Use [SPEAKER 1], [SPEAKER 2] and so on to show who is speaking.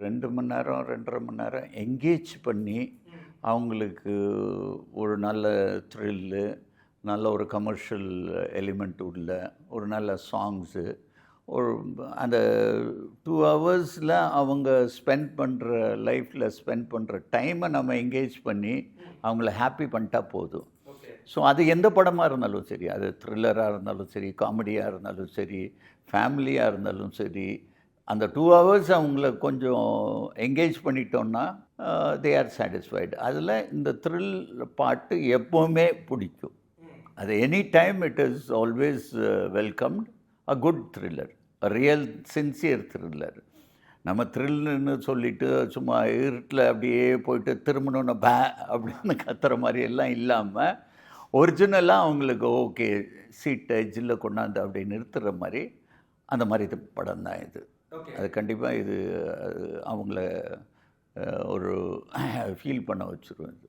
[SPEAKER 1] ரெண்டு மணி நேரம் ரெண்டரை மணி நேரம் எங்கேஜ் பண்ணி அவங்களுக்கு ஒரு நல்ல த்ரில்லு நல்ல ஒரு கமர்ஷியல் எலிமெண்ட் உள்ள ஒரு நல்ல சாங்ஸு ஒரு அந்த டூ ஹவர்ஸில் அவங்க ஸ்பெண்ட் பண்ணுற லைஃப்பில் ஸ்பெண்ட் பண்ணுற டைமை நம்ம எங்கேஜ் பண்ணி அவங்கள ஹாப்பி பண்ணிட்டா போதும். ஸோ அது எந்த படமாக இருந்தாலும் சரி அது த்ரில்லராக இருந்தாலும் சரி காமெடியாக இருந்தாலும் சரி ஃபேமிலியாக இருந்தாலும் சரி அந்த டூ ஹவர்ஸ் அவங்கள கொஞ்சம் என்கேஜ் பண்ணிட்டோன்னா தே ஆர் சாட்டிஸ்ஃபைடு அதில் இந்த த்ரில் பாட்டு எப்போவுமே பிடிக்கும். அது any time it is always welcomed a good thriller real sincere thriller நம்ம த்ரில்லுன்னு சொல்லிட்டு சும்மா இருட்டில் அப்படியே போயிட்டு திரும்பணும்னு பே அப்படின்னு கத்துற மாதிரி எல்லாம் இல்லாமல் ஒரிஜினலாக அவங்களுக்கு ஓகே சீட்டை ஜில்ல கொண்டாந்து அப்படி நிறுத்துகிற மாதிரி அந்த மாதிரி இது படம் தான் இது. அது கண்டிப்பாக இது அது அவங்கள ஒரு ஃபீல் பண்ண வச்சுருவேன் இது.